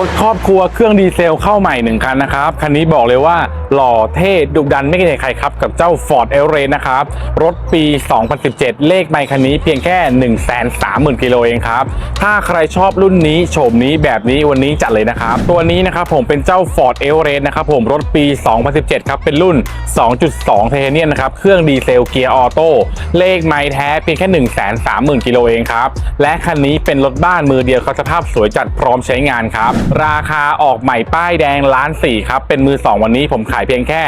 รถครอบครัวเครื่องดีเซลเข้าใหม่หนึ่งคันนะครับ คันนี้บอกเลยว่าหล่อเท่ดุดันไม่เกรงใครครับกับเจ้า Ford e v e r e นะครับ รถปี 2017 เลขไมค์คันนี้เพียงแค่ 130,000 กิโลเองครับ ถ้าใครชอบรุ่นนี้โฉมนี้แบบนี้วันนี้จัดเลยนะครับ ตัวนี้นะครับผมเป็นเจ้า Ford e v e r e นะครับผมรถปี 2017 ครับ เป็นรุ่น 2.2เทเนียนนะครับเครื่องดีเซลเกียร์ออโต้เลขไมค์แท้เพียงแค่ 130,000 กิโลเองครับและคันนี้เป็นรถบ้านมือเดียวครับสภาพสวยจัดพร้อมใช้งานครับราคาออกใหม่ป้ายแดงล้านสี่ครับ เป็นมือ2วันนี้ผมขายเพียงแค่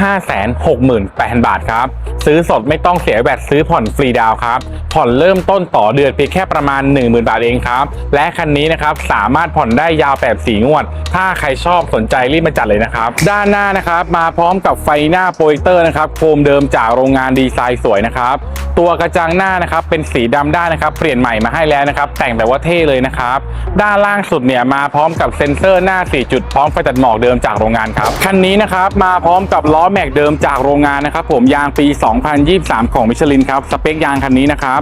568,000 บาทครับ ซื้อสดไม่ต้องเสียแวดซื้อผ่อนฟรีดาวครับ ผ่อนเริ่มต้นต่อเดือนเพียงแค่ประมาณ 10,000 บาทเองครับ และคันนี้นะครับสามารถผ่อนได้ยาวแบบสีงวด ถ้าใครชอบสนใจรีบมาจัดเลยนะครับ ด้านหน้านะครับมาพร้อมกับไฟหน้าโปรเจคเตอร์นะครับโคมเดิมจากโรงงานดีไซน์สวยนะครับตัวกระจังหน้านะครับเป็นสีดำด้านนะครับเปลี่ยนใหม่มาให้แล้วนะครับแต่งแบบว่าเท่เลยนะครับด้านล่างสุดเนี่ยมาพร้อมกับเซ็นเซอร์หน้า 4 จุดพร้อมไฟตัดหมอกเดิมจากโรงงานครับ คันนี้นะครับมาพร้อมกับล้อแม็กเดิมจากโรงงานนะครับผมยางปี 2023 ของมิชลินครับสเปคยางคันนี้นะครับ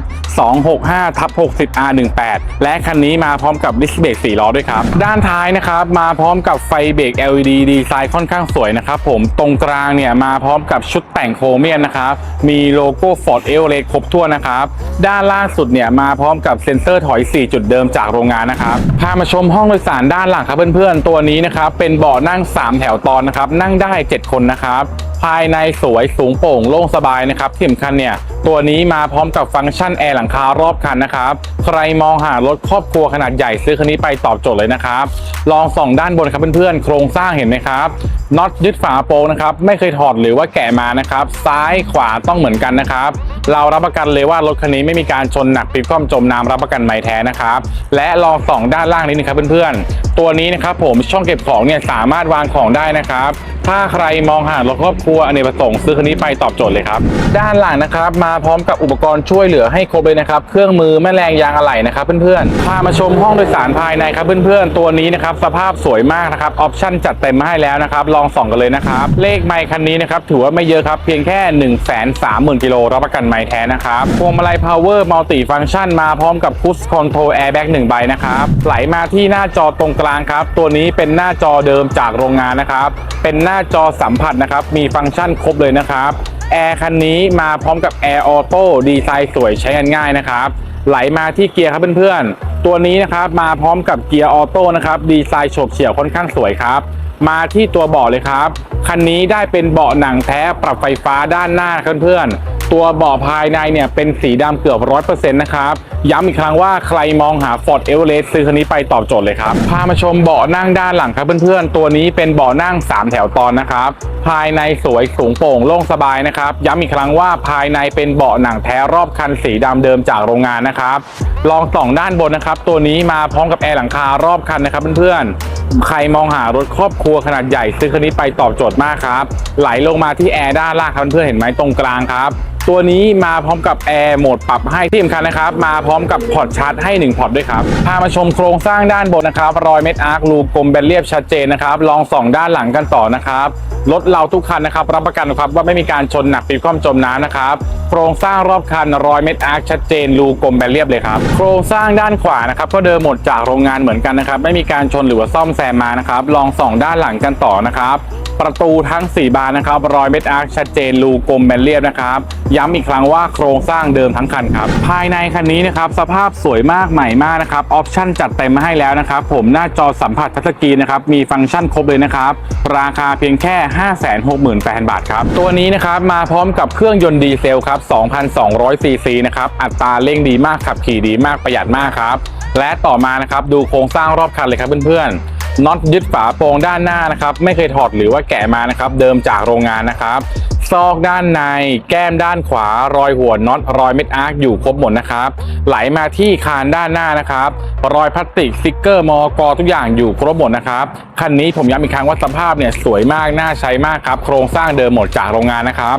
265ทับ60 R18 และคันนี้มาพร้อมกับดิสเบรก4ล้อด้วยครับ ด้านท้ายนะครับมาพร้อมกับไฟเบรก LED ดีไซน์ค่อนข้างสวยนะครับผมตรงกลางเนี่ยมาพร้อมกับชุดแต่งโครเมียนนะครับมีโลโก้ Ford e v e r e s t ครบถ้วนนะครับ ด้านล่างสุดเนี่ยมาพร้อมกับเซ็นเซอร์ถอย 4 จุดเดิมจากโรงงานนะครับพามาชมห้องโดยสารด้านหลังครับเพื่อนๆตัวนี้นะครับเป็นเบาะนั่ง 3 แถวตอนนะครับนั่งได้ 7 คนนะครับภายในสวยสูงโปร่งโล่งสบายนะครับที่สำคัญเนี่ยตัวนี้มาพร้อมกับฟังก์ชันแอร์หลังคารอบคันนะครับ ใครมองหารถครอบครัวขนาดใหญ่ซื้อคันนี้ไปตอบโจทย์เลยนะครับ ลองส่องด้านบนครับเพื่อนๆ โครงสร้างเห็นไหมครับน็อตยึดฝาโปรงนะครับ ไม่เคยถอดหรือว่าแกะมานะครับ ซ้ายขวาต้องเหมือนกันนะครับ เรารับประกันเลยว่ารถคันนี้ไม่มีการชนหนักพลิกคว่ำจมน้ำรับประกันไม้แท้นะครับ และลองส่องด้านล่างนิดนึงครับเพื่อนๆ ตัวนี้นะครับผมช่องเก็บของเนี่ยสามารถวางของได้นะครับ ถ้าใครมองหารถครอบครัวอเนกประสงค์ซื้อคันนี้ไปตอบโจทย์เลยครับ ด้านหลังนะครับมาาพร้อมกับอุปกรณ์ช่วยเหลือให้ครบเลยนะครับ เครื่องมือแม่แรงยางอะไหล่นะครับเพื่อนๆ พามาชมห้องโดยสารภายในครับเพื่อนๆ ตัวนี้นะครับสภาพสวยมากนะครับ ออปชั่นจัดเต็มมาให้แล้วนะครับ ลองส่องกันเลยนะครับ เลขไมค์คันนี้นะครับถือว่าไม่เยอะครับ เพียงแค่ 1 3 0 0 0 0กิโลรับประกันไมค์แท้นะครับ พวงมาลัย power multi function มาพร้อมกับ cruise control airbag 1ใบนะครับ ไหลมาที่หน้าจอตรงกลางครับ ตัวนี้เป็นหน้าจอเดิมจากโรงงานนะครับ เป็นหน้าจอสัมผัสนะครับ มีฟังก์ชันครบเลยนะครับ แอร์คันนี้มาพร้อมกับแอร์ออโต้ดีไซน์สวยใช้งานง่ายนะครับ ไหลมาที่เกียร์ครับเพื่อนๆ ตัวนี้นะครับมาพร้อมกับเกียร์ออโต้นะครับดีไซน์โฉบเฉี่ยวค่อนข้างสวยครับ มาที่ตัวเบาะเลยครับ คันนี้ได้เป็นเบาะหนังแท้ปรับไฟฟ้าด้านหน้าเพื่อนๆ ตัวเบาะภายในเนี่ยเป็นสีดำเกือบร้อยเปอร์เซ็นต์นะครับ ย้ำอีกครั้งว่าใครมองหา Ford e v e r e s t ซื้อคันนี้ไปตอบโจทย์เลยครับ พามาชมเบาะนั่งด้านหลังครับเพื่อนๆ ตัวนี้เป็นเบาะนั่ง 3 แถวตอนนะครับ ภายในสวยสูงโปร่งโล่งสบายนะครับ ย้ำอีกครั้งว่าภายในเป็นเบาะหนังแท้รอบคันสีดำเดิมจากโรงงานนะครับลองส่องด้านบนนะครับ ตัวนี้มาพร้อมกับแอร์หลังคารอบคันนะครับเพื่อนๆ ใครมองหารถครอบครัวขนาดใหญ่ซื้อคันนี้ไปตอบโจทย์มากครับ ไหลลงมาที่แอร์ด้านล่างครับเพื่อนๆเห็นไหมตรงกลางครับ ตัวนี้มาพร้อมกับแอร์โหมดปรับให้ที่สำคัญนะครับ มาพร้อมกับพอร์ตชาร์จให้ 1 พอร์ตด้วยครับ พามาชมโครงสร้างด้านบนนะครับ รอยเม็ดอาร์ครูกลมแบนเรียบชัดเจนนะครับ ลองส่องด้านหลังกันต่อนะครับรถเราทุกคันนะครับ รับประกันครับว่าไม่มีการชนหนักปีคว่ำจมน้ำนะครับ โครงสร้างรอบคันรอยเม็ดอาร์คชัดเจนรูกลมแบนเรียบเลยครับโครงสร้างด้านขวานะครับก็เดิมหมดจากโรงงานเหมือนกันนะครับ ไม่มีการชนหรือว่าซ่อมแซมมานะครับ ลองส่องด้านหลังกันต่อนะครับ ประตูทั้ง 4 บานนะครับรอยเม็ดอาร์คชัดเจนรูกลมแบนเรียบนะครับย้ำอีกครั้งว่าโครงสร้างเดิมทั้งคันครับภายในคันนี้นะครับสภาพสวยมากใหม่มากนะครับออปชั่นจัดเต็มมาให้แล้วนะครับผมหน้าจอสัมผัสทัชสกรีนนะครับมีฟังก์ชันครบเลยนะครับราคาเพียงแค่ 568,000 บาทครับตัวนี้นะครับมาพร้อมกับเครื่องยนต์ดีเซลครับ 2,200 ซีซีนะครับอัตราเร่งดีมากขับขี่ดีมากประหยัดมากครับและต่อมานะครับดูโครงสร้างรอบคันเลยครับเพื่อนๆ น็อตยึดฝาโปรงด้านหน้านะครับ ไม่เคยถอดหรือว่าแกะมานะครับ เดิมจากโรงงานนะครับซอกด้านใน แก้มด้านขวา รอยหัวน็อตรอยเม็ดอาร์คอยู่ครบหมดนะครับ ไหลมาที่คานด้านหน้านะครับ รอยพลาสติกสติกเกอร์มอกทุกอย่างอยู่ครบหมดนะครับคันนี้ผมย้ำอีกครั้งว่าสภาพเนี่ยสวยมากน่าใช้มากครับ โครงสร้างเดิมหมดจากโรงงานนะครับ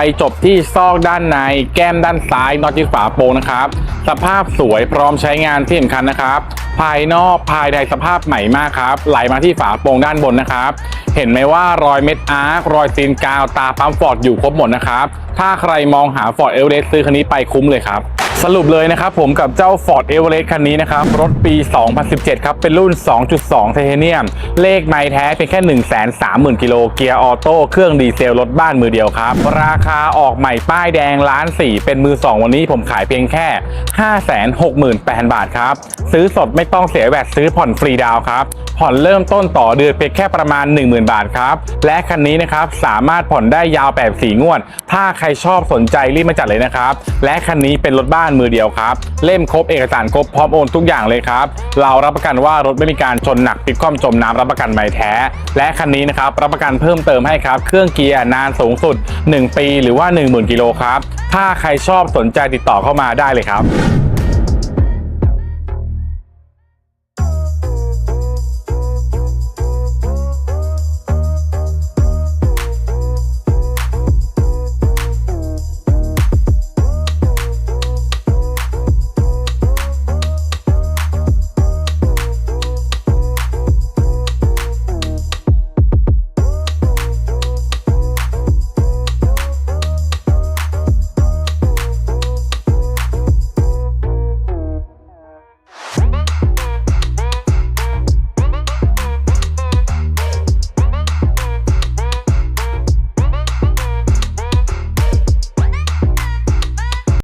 ไปจบที่ซอกด้านในแก้มด้านซ้ายนอตที่ฝาโปรงนะครับ สภาพสวยพร้อมใช้งานที่สำคัญนะครับ ภายนอกภายในสภาพใหม่มากครับ ไหลมาที่ฝาโปรงด้านบนนะครับ เห็นไหมว่ารอยเม็ดอาร์ครอยซีนกาวตาปั๊มฟอร์ดอยู่ครบหมดนะครับ ถ้าใครมองหา Ford e v e r e s t ซื้อคันนี้ไปคุ้มเลยครับ สรุปเลยนะครับผมกับเจ้า Ford e v e r e s t คันนี้นะครับ รถปี 2017 ครับ เป็นรุ่น 2.2 ไทเทเนียม เลขไม่แท้เพียงแค่ 130,000 กิโลเกียร์ออโต้เครื่องดีเซลรถบ้านมือเดียวครับ ราคาออกใหม่ป้ายแดงล้านสี่เป็นมือ 2 วันนี้ผมขายเพียงแค่ 568,000 บาทครับ ซื้อสดไม่ต้องเสียแวดซื้อผ่อนฟรีดาวครับ ผ่อนเริ่มต้นต่อเดือนเพียงแค่ประมาณ 10,000 บาทครับ และคันนี้นะครับสามารถผ่อนได้ยาวแบบสีงวด ถ้าใครชอบสนใจรีบมาจัดเลยนะครับ และคันนี้เป็นรถบ้านมือเดียวครับ เล่มครบเอกสารครบพร้อมโอนทุกอย่างเลยครับ เรารับประกันว่ารถไม่มีการชนหนักพลิกคว่ำจมน้ำรับประกันใบแท้ และคันนี้นะครับรับประกันเพิ่มเติมให้ครับเครื่องเกียร์นานสูงสุด 1 ปี หรือว่า 10,000กิโลครับถ้าใครชอบสนใจติดต่อเข้ามาได้เลยครับ